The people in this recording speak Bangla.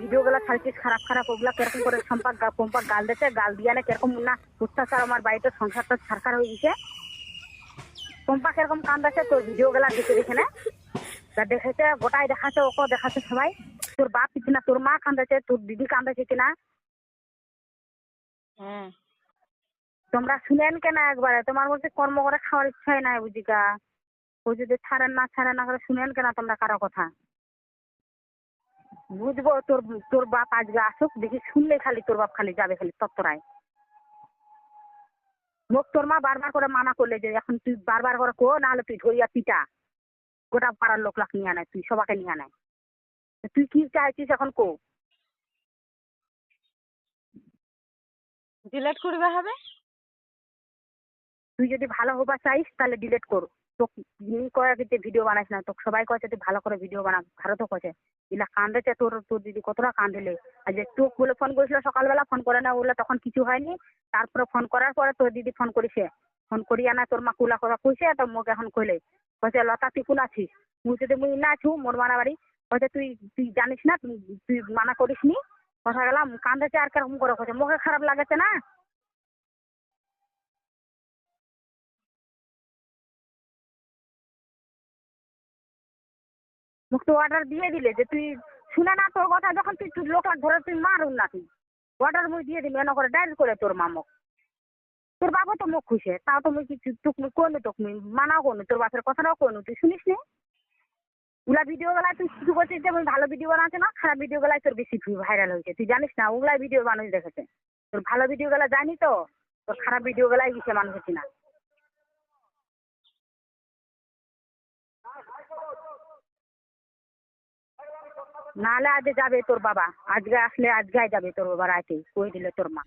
ভিডিও গুলা ছাড়ছিস খারাপ খারাপ ওগুলা কীরকম করে সম্পাক পম্পাক গাল দিতে গাল দিয়া না কীরকম না অত্যাচার আমার বাড়িতে সংসারটা ছারকার হয়ে গেছে। পম্পা কীরকম কান্দাছে তোর ভিডিও গুলা দেখে দেখে না। তা দেখেছে গোটাই দেখাচ্ছে ওকে দেখাচ্ছে সবাই। তোর বাপ কিনা তোর মা কান্দাছে তোর দিদি কান্দাছে কিনা? হ্যাঁ। তোমরা শুনেন কেন একবারে? তোমার বলছে কর্ম করে খাওয়ার ইচ্ছাই নাই বুঝিকা ও যদি ছাড়েন না ছাড়েন না করে শুনেন কেনা তোমরা কারও কথা? বুঝব তোর তোর বাপ আজকে আসুক দেখি শুনলে খালি তোর বাপ খালি যাবে খালি তত্তরায়। মুখ তোর মা বারবার করে মানা করলে যে এখন তুই বারবার করে কো নাহলে তুই ধরিয়া পিটা। গোটা পাড়ার লোক লাখ নিয়ে নেয় তুই সবাকে নিয়ে নেয়। তুই কি চাইছিস এখন কো? ডিলেট করবে হবে? তুই যদি ভালো হবা চাইস তাহলে ডিলেট কর। তোকে যে ভিডিও বানাইস না তোকে সবাই কয়েছে তুই ভালো করে ভিডিও বানা ভারতও কয়েছে ইলা কান্দেছে তোর তোর দিদি কতটা কান্দিলে আর যে তোকে বলে ফোন করেছিল সকালবেলা ফোন করে না বলে তখন কিছু হয়নি। তারপরে ফোন করার পরে তোর দিদি ফোন করিছে। ফোন করিয়া না তোর মা কুলা কথা কইছে, তো মোক এখন কইলে। কইছে, লতা, তুই কোন আছিস? মুই যদি মুই না আছু, মোর মানা বাড়ি। কইছে, তুই তুই জানিস না, তুই মানা করিস নি কথা গেলাম, কান্দেছে আর কেরকম করে কইছে। মুখে খারাপ লাগেছে না? মুখ অর্ডার দিয়ে দিলে যে তুই শুনে না তোর কথা যখন তুই তুই লোক ধরে তুই মারুন না তুই। অর্ডার মুই দিয়ে দিবি এনে করে ডাইরেক্ট করে তোর মামক। তোর বাবা তো মুখ খুশে, তাও তো মুই কিছু তোক মুই কোন তোক মুই মানাও কোন তোর বাপের কথাটাও কোন তুই শুনিস নি? ওগুলা ভিডিও গুলা তুই শুধু বলছিস যে ভালো ভিডিও বানাচ্ছে না, খারাপ ভিডিও গুলাই তোর বেশি ভাইরাল হয়েছে। তুই জানিস না ওগুলাই ভিডিও মানুষ দেখেছে। তোর ভালো ভিডিও গুলা জানি তো, তোর খারাপ ভিডিও গুলাই গেছে মানুষ না নাহলে আজ যাবে তোর বাবা। আজকে আসলে আজকে যাবে তোর বাবা রাতে। কই দিলে তোর মা?